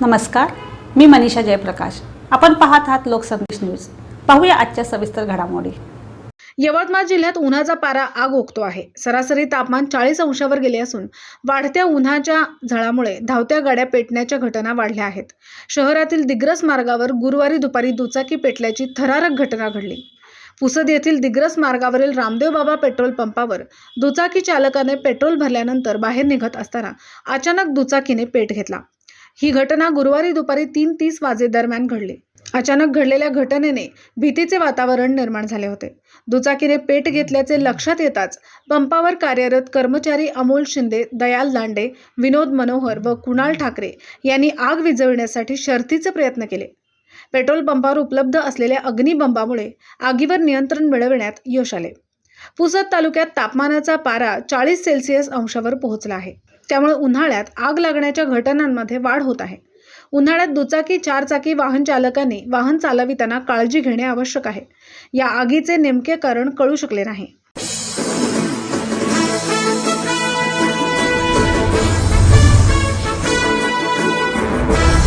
नमस्कार मी मनीषा जयप्रकाश. आपण पाहत आहात लोकसंदेश न्यूज. पाहूया आजच्या सविस्तर घडामोडी. यवतमाळ जिल्ह्यात उन्हाचा पारा आग ओकतो आहे. सरासरी तापमान चाळीस अंशावर गेले असून वाढत्या उन्हाच्या झळामुळे धावत्या गाड्या पेटण्याच्या घटना वाढल्या आहेत. शहरातील दिग्रस मार्गावर गुरुवारी दुपारी दुचाकी पेटल्याची थरारक घटना घडली. पुसद येथील दिग्रस मार्गावरील रामदेव बाबा पेट्रोल पंपावर दुचाकी चालकाने पेट्रोल भरल्यानंतर बाहेर निघत असताना अचानक दुचाकीने पेट घेतला. ही घटना गुरुवारी दुपारी तीन तीस वाजेदरम्यान घडली. अचानक घडलेल्या घटनेने भीतीचे वातावरण निर्माण झाले होते. दुचाकीने पेट घेतल्याचे लक्षात येताच पंपावर कार्यरत कर्मचारी अमोल शिंदे दयाल दांडे विनोद मनोहर व कुणाल ठाकरे यांनी आग विझविण्यासाठी शर्थीचे प्रयत्न केले. पेट्रोल पंपावर उपलब्ध असलेल्या अग्निबंबामुळे आगीवर नियंत्रण मिळविण्यात यश आले. पुसद तालुक्यात तापमानाचा पारा चाळीस सेल्सिअस अंशावर पोहोचला आहे. त्यामुळे उन्हाळ्यात आग लागण्याच्या घटनांमध्ये वाढ होत आहे. उन्हाळ्यात दुचाकी चारचाकी वाहन चालकांनी वाहन चालविताना काळजी घेणे आवश्यक आहे. या आगीचे नेमके कारण कळू शकले नाही.